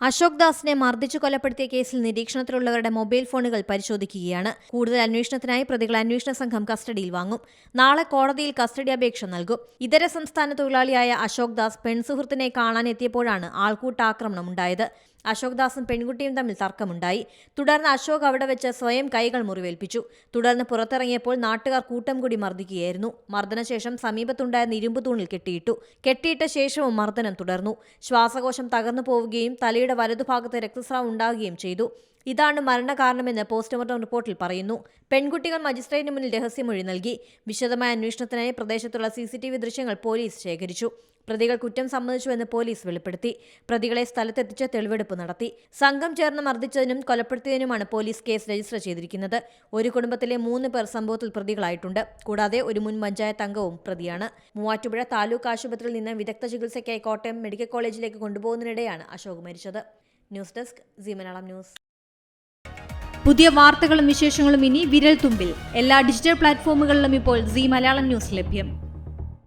അശോക് ദാസിനെ മർദ്ദിച്ചു കൊലപ്പെടുത്തിയ കേസിൽ നിരീക്ഷണത്തിലുള്ളവരുടെ മൊബൈൽ ഫോണുകൾ പരിശോധിക്കുകയാണ്. കൂടുതൽ അന്വേഷണത്തിനായി പ്രതികൾ അന്വേഷണ സംഘം കസ്റ്റഡിയിൽ വാങ്ങും. നാളെ കോടതിയിൽ കസ്റ്റഡി അപേക്ഷ നൽകും. ഇതര സംസ്ഥാന തൊഴിലാളിയായ അശോക് ദാസ് പെൺസുഹൃത്തിനെ കാണാനെത്തിയപ്പോഴാണ് ആൾക്കൂട്ടാക്രമണം ഉണ്ടായത് അശോക് ദാസും പെൺകുട്ടിയും തമ്മിൽ തർക്കമുണ്ടായി. തുടർന്ന് അശോക് അവിടെ വെച്ച് സ്വയം കൈകൾ മുറിവേൽപ്പിച്ചു. തുടർന്ന് പുറത്തിറങ്ങിയപ്പോൾ നാട്ടുകാർ കൂട്ടം കൂടി മർദ്ദിക്കുകയായിരുന്നു. മർദ്ദനശേഷം സമീപത്തുണ്ടായിരുന്ന ഇരുമ്പ് തൂണിൽ കെട്ടിയിട്ടു. കെട്ടിയിട്ട ശേഷവും മർദ്ദനം തുടർന്നു. ശ്വാസകോശം തകർന്നു പോവുകയും തലയുടെ വലതുഭാഗത്ത് രക്തസ്രാവം ഉണ്ടാകുകയും ചെയ്തു. ഇതാണ് മരണകാരണമെന്ന് പോസ്റ്റ്മോർട്ടം റിപ്പോർട്ടിൽ പറയുന്നു. പെൺകുട്ടികൾ മജിസ്ട്രേറ്റിന് മുന്നിൽ രഹസ്യമൊഴി നൽകി. വിശദമായ അന്വേഷണത്തിനായി പ്രദേശത്തുള്ള സി ദൃശ്യങ്ങൾ പോലീസ് ശേഖരിച്ചു. പ്രതികൾ കുറ്റം സമ്മതിച്ചുവെന്ന് പോലീസ് വെളിപ്പെടുത്തി. പ്രതികളെ സ്ഥലത്തെത്തിച്ച് തെളിവെടുപ്പ് നടത്തി. സംഘം ചേർന്ന് മർദ്ദിച്ചതിനും കൊലപ്പെടുത്തിയതിനുമാണ് പോലീസ് കേസ് രജിസ്റ്റർ ചെയ്തിരിക്കുന്നത്. ഒരു കുടുംബത്തിലെ മൂന്ന് പേർ സംഭവത്തിൽ പ്രതികളായിട്ടുണ്ട്. കൂടാതെ ഒരു മുൻ പഞ്ചായത്ത് അംഗവും പ്രതിയാണ്. മൂവാറ്റുപുഴ താലൂക്ക് ആശുപത്രിയിൽ നിന്ന് വിദഗ്ധ ചികിത്സയ്ക്കായി കോട്ടയം മെഡിക്കൽ കോളേജിലേക്ക് കൊണ്ടുപോകുന്നതിനിടെയാണ് അശോക് മരിച്ചത്. News desk G news. പുതിയ വാർത്തകളും വിശേഷങ്ങളും ഇനി വിരൽ തുമ്പിൽ എല്ലാ ഡിജിറ്റൽ പ്ലാറ്റ്ഫോമുകളിലും ഇപ്പോൾ സി മലയാളം ന്യൂസ് ലഭ്യം.